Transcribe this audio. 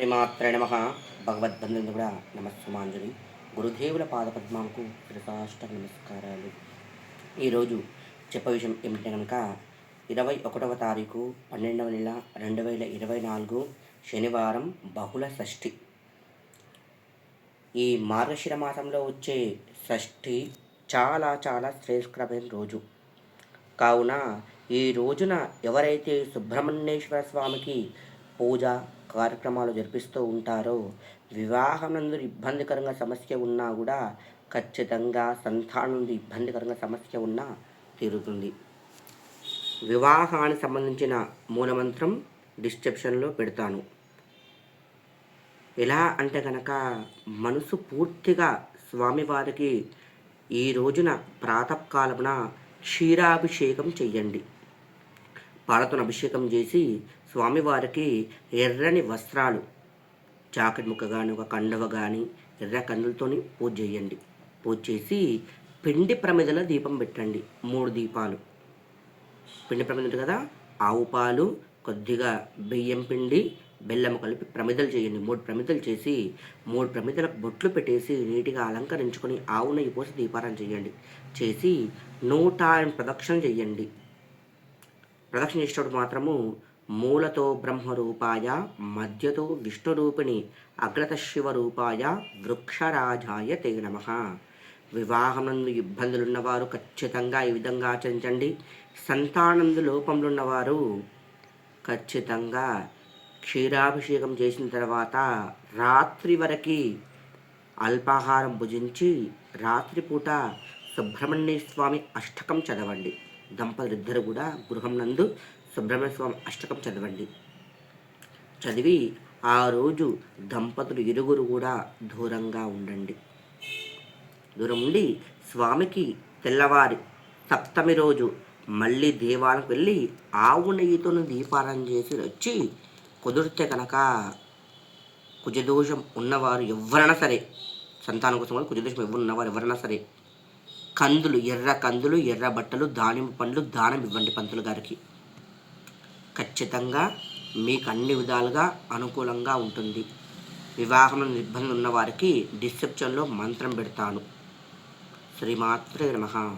శ్రీమాత్రే నమ. భగవద్బంధుని కూడా నమస్సుమాంజలి. గురుదేవుల పాదపద్మాంకు త్రికాష్ట నమస్కారాలు. ఈరోజు చెప్ప విషయం ఏమిటంటే కనుక ఇరవై ఒకటవ తారీఖు పన్నెండవ నెల రెండు వేల ఇరవై నాలుగు శనివారం బహుళ షష్ఠి. ఈ మార్గశిర మాసంలో వచ్చే షష్ఠి చాలా చాలా శ్రేష్ఠమైన రోజు. కావున ఈ రోజున ఎవరైతే సుబ్రహ్మణ్యేశ్వర స్వామికి పూజ కార్యక్రమాలు జరిపిస్తూ ఉంటారో. వివాహనందు ఇబ్బందికరంగా సమస్య ఉన్నా కూడా ఖచ్చితంగా సంతానం నుండి ఇబ్బందికరంగా సమస్య ఉన్నా తీరుతుంది. వివాహానికి సంబంధించిన మూలమంత్రం డిస్క్రిప్షన్లో పెడతాను. ఎలా అంటే కనుక మనసు పూర్తిగా స్వామివారికి ఈ రోజున ప్రాతకాలమున క్షీరాభిషేకం చెయ్యండి. పాలతో అభిషేకం చేసి స్వామివారికి ఎర్రని వస్త్రాలు జాకెట్ ముక్క కానీ ఒక కండవ కానీ ఎర్ర కందులతోని పూజ చేయండి. పూజ చేసి పిండి ప్రమిదల దీపం పెట్టండి. మూడు దీపాలు. పిండి ప్రమిద కదా? ఆవు పాలు కొద్దిగా బియ్యం పిండి బెల్లం కలిపి ప్రమిదలు చేయండి. మూడు ప్రమిదలు చేసి మూడు ప్రమిదలకు బొట్లు పెట్టేసి నీటిగా అలంకరించుకొని ఆవు నెయ్యి పోసి దీపారం చేయండి. చేసి నూట ఎనిమిది ప్రదక్షిణ చేయండి. ప్రదక్షిణ చేసేటప్పుడు మాత్రము మూలతో బ్రహ్మరూపాయ మధ్యతో విష్ణురూపిణి అగ్రత శివరూపాయ వృక్షరాజాయ తే నమ. వివాహనందు ఇబ్బందులున్నవారు ఖచ్చితంగా ఈ విధంగా ఆచరించండి. సంతానందు లోపములున్నవారు ఖచ్చితంగా క్షీరాభిషేకం చేసిన తర్వాత రాత్రి వరకు అల్పాహారం భుజించి రాత్రిపూట సుబ్రహ్మణ్య స్వామి అష్టకం చదవండి. దంపతులిద్దరు కూడా గృహం నందు సుబ్రహ్మణ్య స్వామి అష్టకం చదవండి. చదివి ఆ రోజు దంపతులు ఇరుగురు కూడా దూరంగా ఉండండి. దూరం ఉండి స్వామికి తెల్లవారి సప్తమి రోజు మళ్ళీ దేవాలకు వెళ్ళి ఆవు నెయ్యితో దీపారం చేసి వచ్చి కుదిరితే కనుక కుజదోషం ఉన్నవారు ఎవరైనా సరే సంతానం కోసం కుజదోషం ఎవరు ఉన్నవారు ఎవరైనా సరే కందులు ఎర్ర కందులు ఎర్ర బట్టలు దానిమ్మ పండ్లు దానం ఇవ్వండి పంతులు గారికి. ఖచ్చితంగా మీకు అన్ని విధాలుగా అనుకూలంగా ఉంటుంది. వివాహం ఇబ్బంది ఉన్న వారికి మంత్రం పెడతాను. శ్రీమాత్రే నమ.